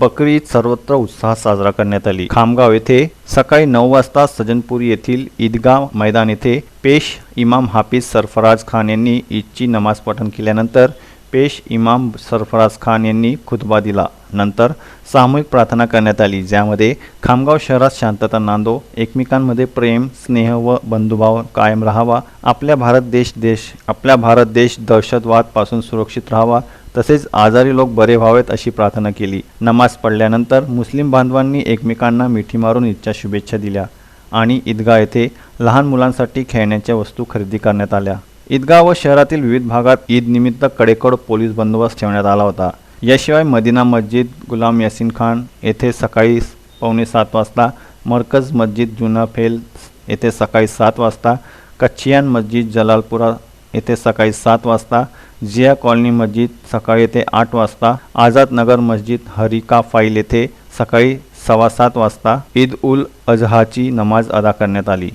बकरी ईद सर्वत्र उत्साहात साजरा करण्यात आली. खामगाव येथे सकाळी नऊ वाजता सजनपुरी येथील ईदगाव मैदान येथे पेश इमाम हाफिज सरफराज खान यांनी ईदची नमाज पठण केल्यानंतर पेश इमाम सरफराज खान यांनी खुतबा दिला. नंतर सामूहिक प्रार्थना करण्यात आली ज्यामध्ये खामगाव शहरात शांतता नांदो एकमेकांमध्ये प्रेम स्नेह व बंधुभाव कायम राहावा आपल्या भारत देश देश आपल्या भारत देश दहशतवादपासून सुरक्षित राहावा तसेच आजारी लोक बरे व्हावेत अशी प्रार्थना केली. नमाज पडल्यानंतर मुस्लिम बांधवांनी एकमेकांना मिठी मारून ईदच्या शुभेच्छा दिल्या आणि ईदगाह येथे लहान मुलांसाठी खेळण्याच्या वस्तू खरेदी करण्यात आल्या. ईदगाह व शहरातील विविध भागात ईद निमित्त कडेकोड पोलीस बंदोबस्त ठेवण्यात आला होता. याशिवाय मदिना मस्जिद गुलाम यासिन खान येथे सकाळी पावणे सात वाजता मरकज मस्जिद जुना फेल येथे सकाळी सात वाजता कच्छियान मस्जिद जलालपुरा येथे सकाळी सात वाजता जिया कॉलनी मस्जिद सकाळी येथे आठ वाजता आझाद नगर मस्जिद हरिका फाईल येथे सकाळी सव्वा सात वाजता ईद उल अजहाची नमाज अदा करण्यात आली.